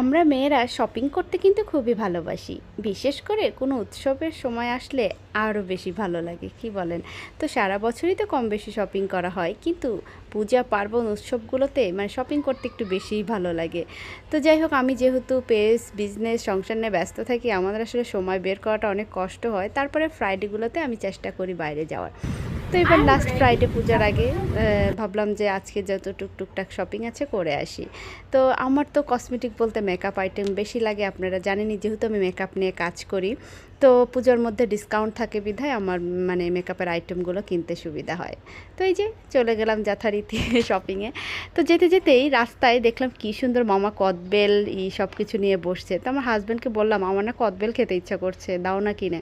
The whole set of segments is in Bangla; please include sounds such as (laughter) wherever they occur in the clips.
আমরা মেয়েরা শপিং করতে কিন্তু খুবই ভালোবাসি। বিশেষ করে কোনো উৎসবের সময় আসলে আরও বেশি ভালো লাগে, কি বলেন? তো সারা বছরই তো কম বেশি শপিং করা হয়, কিন্তু পূজা, পার্বণ উৎসবগুলোতে মানে শপিং করতে একটু বেশিই ভালো লাগে। তো যাই হোক, আমি যেহেতু পেস বিজনেস সংসার নিয়ে ব্যস্ত থাকি, আমাদের আসলে সময় বের করাটা অনেক কষ্ট হয়। তারপরে ফ্রাইডেগুলোতে আমি চেষ্টা করি বাইরে যাওয়ার। তো এবার লাস্ট ফ্রাইডে পূজার আগে ভাবলাম যে আজকে যত টুক টুকটাক শপিং আছে করে আসি। তো আমার তো কসমেটিক বলতে মেকআপ আইটেম বেশি লাগে আপনারা জানেনই যেহেতু আমি মেকআপ নিয়ে কাজ করি তো পুজোর মধ্যে ডিসকাউন্ট থাকে বিধায় আমার মানে মেকআপের আইটেমগুলো কিনতে সুবিধা হয়। তো এই যে চলে গেলাম যথারীতি (laughs) শপিংয়ে তো যেতে যেতেই রাস্তায় দেখলাম কি সুন্দর মামা কদবেল ই সব কিছু নিয়ে বসছে। তো আমার হাজব্যান্ডকে বললাম আমার না কদবেল খেতে ইচ্ছা করছে দাও না কিনে।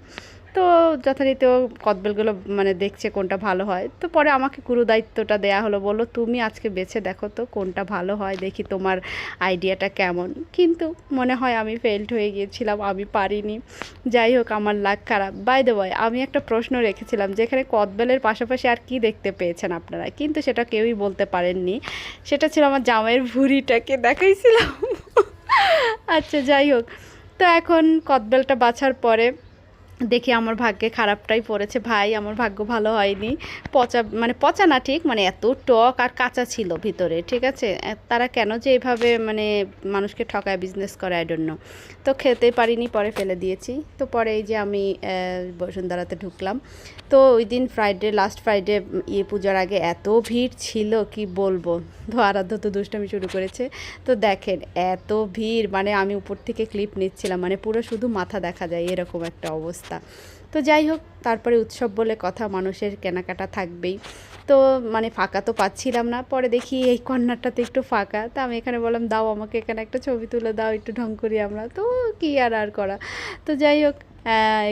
তো যথারীতি কদবেলগুলো মানে দেখছে কোনটা ভালো হয়। তো পরে আমাকে গুরু দায়িত্বটা দেয়া হলো, বলল, তুমি আজকে বেছে দেখো তো কোনটা ভালো হয়, দেখি তোমার আইডিয়াটা কেমন। কিন্তু মনে হয় আমি ফেল্ড হয়ে গিয়েছিলাম, আমি পারিনি। যাই হোক, আমার লাগ খারাপ। বাই দ্য ওয়াই আমি একটা প্রশ্ন রেখেছিলাম, যেখানে কদবেলের পাশাপাশি আর কি দেখতে পেয়েছেন আপনারা? কিন্তু সেটা কেউই বলতে পারেননি। সেটা ছিল আমার জামাইয়ের ভুঁড়িটাকে দেখাইছিলাম। আচ্ছা যাই হোক। তো এখন কদবেলটা বাছার পরে দেখি আমার ভাগ্যে খারাপটাই পড়েছে। ভাই, আমার ভাগ্য ভালো হয়নি। পচা মানে পচা না ঠিক মানে এত টক আর কাঁচা ছিল ভিতরে, ঠিক আছে? তারা কেন যে এভাবে মানে মানুষকে ঠকায় বিজনেস করে আই ডোন্ট নো তো খেতে পারিনি, পরে ফেলে দিয়েছি। তো পরে এই যে আমি বসুন্ধরাতে ঢুকলাম। তো ওই দিন ফ্রাইডে লাস্ট ফ্রাইডে ইয়ে পূজার আগে এত ভিড় ছিল, কি বলব? তো আরাধ্য তো দুষ্টামি শুরু করেছে। তো দেখেন, এত ভিড় মানে আমি উপর থেকে ক্লিপ নিচ্ছিলাম মানে পুরো শুধু মাথা দেখা যায়, এরকম একটা অবস্থা। তো যাই হোক, তারপরে উৎসব বলে কথা মানুষের কেনাকাটা থাকবেই। তো মানে ফাঁকা তো পাচ্ছিলাম না, পরে দেখি এই কর্নারটাতে একটু ফাঁকা। তো আমি এখানে বললাম, দাও আমাকে এখানে একটা ছবি তুলে দাও, একটু ঢং করি আমরা। তো কি আর আর করা। তো যাই হোক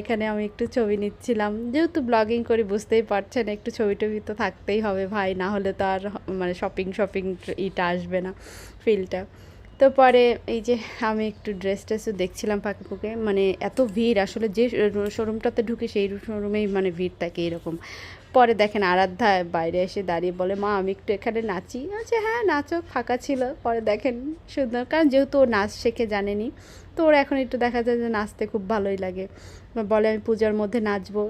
এখানে আমি একটু ছবি নিচ্ছিলাম। যেহেতু ব্লগিং করি, বুঝতেই পারছেন, একটু ছবি টবি তো থাকতেই হবে ভাই, না হলে তো আর মানে শপিং শপিং ইটা আসবে না ফিলটা তো পরে এই যে আমি একটু ড্রেস ট্রেসও দেখছিলাম ফাঁকে ফুঁকে মানে এত ভিড়, আসলে যে শোরুমটাতে ঢুকে সেই শোরুমেই মানে ভিড় থাকে এরকম। পরে দেখেন আরাধ্যা বাইরে এসে দাঁড়িয়ে বলে, মা, আমি একটু এখানে নাচি। আচ্ছা হ্যাঁ নাচো, ফাঁকা ছিল। পরে দেখেন সুন্দর, কারণ যেহেতু ও নাচ শেখে জানেনি, তো ওর এখন একটু দেখা যায় যে নাচতে খুব ভালোই লাগে। বলে, আমি পূজার মধ্যে নাচবো।